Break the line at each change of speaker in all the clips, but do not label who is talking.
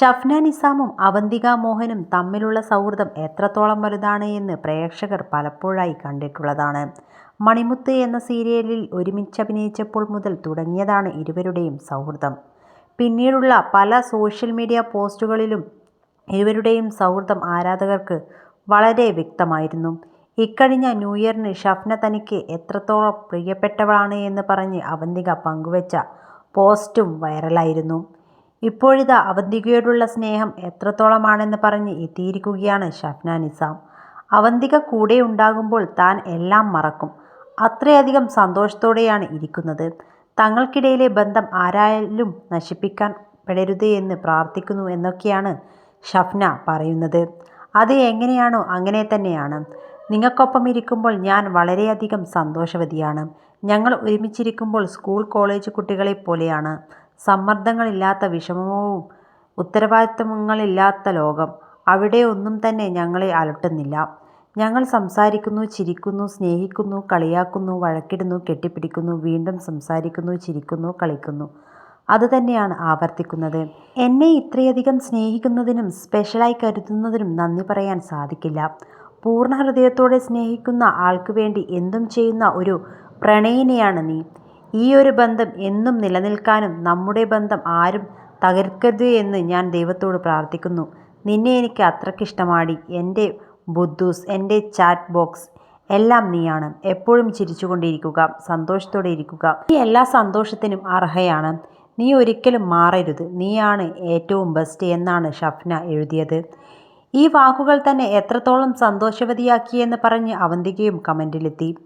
ഷഫ്ന നിസാമും അവന്തിക മോഹനും തമ്മിലുള്ള സൗഹൃദം എത്രത്തോളം വലുതാണ് എന്ന് പ്രേക്ഷകർ പലപ്പോഴായി കണ്ടിട്ടുള്ളതാണ്. മണിമുത്ത് എന്ന സീരിയലിൽ ഒരുമിച്ച് അഭിനയിച്ചപ്പോൾ മുതൽ തുടങ്ങിയതാണ് ഇരുവരുടെയും സൗഹൃദം. പിന്നീടുള്ള പല സോഷ്യൽ മീഡിയ പോസ്റ്റുകളിലും ഇരുവരുടെയും സൗഹൃദം ആരാധകർക്ക് വളരെ വ്യക്തമായിരുന്നു. ഇക്കഴിഞ്ഞ ന്യൂ ഇയറിന് ഷഫ്ന തനിക്ക് എത്രത്തോളം പ്രിയപ്പെട്ടവളാണ് എന്ന് പറഞ്ഞ് അവന്തിക പങ്കുവച്ച പോസ്റ്റും വൈറലായിരുന്നു. ഇപ്പോഴിതാ അവന്തികയോടുള്ള സ്നേഹം എത്രത്തോളമാണെന്ന് പറഞ്ഞ് എത്തിയിരിക്കുകയാണ് ഷഫ്ന നിസാം. അവന്തിക കൂടെ ഉണ്ടാകുമ്പോൾ താൻ എല്ലാം മറക്കും. അത്രയധികം സന്തോഷത്തോടെയാണ് ഇരിക്കുന്നത്. തങ്ങൾക്കിടയിലെ ബന്ധം ആരായാലും നശിപ്പിക്കാൻ പെടരുത് എന്ന് പ്രാർത്ഥിക്കുന്നു എന്നൊക്കെയാണ് ഷഫ്ന പറയുന്നത്. അത് എങ്ങനെയാണോ അങ്ങനെ തന്നെയാണ്. നിങ്ങൾക്കൊപ്പം ഇരിക്കുമ്പോൾ ഞാൻ വളരെയധികം സന്തോഷവതിയാണ്. ഞങ്ങൾ ഒരുമിച്ചിരിക്കുമ്പോൾ സ്കൂൾ കോളേജ് കുട്ടികളെ പോലെയാണ്. സമ്മർദ്ദങ്ങളില്ലാത്ത വിഷമവും ഉത്തരവാദിത്തങ്ങളില്ലാത്ത ലോകം. അവിടെ ഒന്നും തന്നെ ഞങ്ങളെ അലട്ടുന്നില്ല. ഞങ്ങൾ സംസാരിക്കുന്നു ചിരിക്കുന്നു സ്നേഹിക്കുന്നു കളിയാക്കുന്നു വഴക്കിടുന്നു കെട്ടിപ്പിടിക്കുന്നു വീണ്ടും സംസാരിക്കുന്നു ചിരിക്കുന്നു കളിക്കുന്നു. അതുതന്നെയാണ് ആവർത്തിക്കുന്നത്. എന്നെ ഇത്രയധികം സ്നേഹിക്കുന്നതിനും സ്പെഷ്യലായി കരുതുന്നതിനും നന്ദി പറയാൻ സാധിക്കില്ല. പൂർണ ഹൃദയത്തോടെ സ്നേഹിക്കുന്ന ആൾക്കു വേണ്ടി എന്തും ചെയ്യുന്ന ഒരു പ്രണയിനിയാണ് നീ. ഈ ഒരു ബന്ധം എന്നും നിലനിൽക്കാനും നമ്മുടെ ബന്ധം ആരും തകർക്കരുത് എന്ന് ഞാൻ ദൈവത്തോട് പ്രാർത്ഥിക്കുന്നു. നിന്നെ എനിക്ക് അത്രയ്ക്കിഷ്ടമാടി എന്റെ ബുദ്ധൂസ് എന്റെ ചാറ്റ് ബോക്സ് എല്ലാം നീയാണ്. എപ്പോഴും ചിരിച്ചുകൊണ്ടിരിക്കുക സന്തോഷത്തോടെ ഇരിക്കുക. നീ എല്ലാ സന്തോഷത്തിനും അർഹയാണ്. നീ ഒരിക്കലും മാറരുത്. നീയാണ് ഏറ്റവും ബെസ്റ്റ് എന്നാണ് ഷഫ്ന എഴുതിയത്. ഈ വാക്കുകൾ തന്നെ എത്രത്തോളം സന്തോഷവതിയാക്കിയെന്ന് പറഞ്ഞ് അവന്തികയും കമന്റിലെത്തി.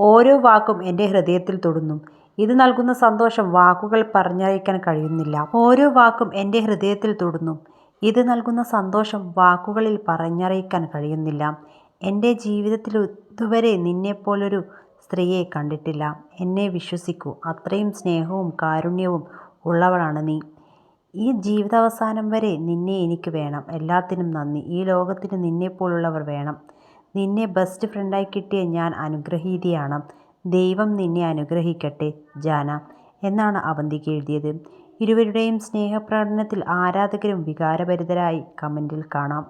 ഓരോ വാക്കും എന്റെ ഹൃദയത്തിൽ തൊടുന്നു. ഇത് നൽകുന്ന സന്തോഷം വാക്കുകൾ പറഞ്ഞറിയിക്കാൻ കഴിയുന്നില്ല. ഓരോ വാക്കും എന്റെ ഹൃദയത്തിൽ തൊടുന്നു. ഇത് നൽകുന്ന സന്തോഷം വാക്കുകളിൽ പറഞ്ഞറിയിക്കാൻ കഴിയുന്നില്ല. എന്റെ ജീവിതത്തിൽ ഇതുവരെ നിന്നെപ്പോലൊരു സ്ത്രീയെ കണ്ടിട്ടില്ല. എന്നെ വിശ്വസിക്കൂ. അത്രയും സ്നേഹവും കാരുണ്യവും ഉള്ളവളാണ് നീ. ഈ ജീവിതാവസാനം വരെ നിന്നെ എനിക്ക് വേണം. എല്ലാത്തിനും നന്ദി. ഈ ലോകത്തിന് നിന്നെപ്പോലുള്ളവർ വേണം. നിന്നെ ബെസ്റ്റ് ഫ്രണ്ടായി കിട്ടിയ ഞാൻ അനുഗ്രഹീതിയാണ്. ദൈവം നിന്നെ അനുഗ്രഹിക്കട്ടെ ജാന എന്നാണ് അവന്തിക്ക് എഴുതിയത്. ഇരുവരുടെയും സ്നേഹപ്രകടനത്തിൽ ആരാധകരും വികാരഭരിതരായി കമന്റിൽ കാണാം.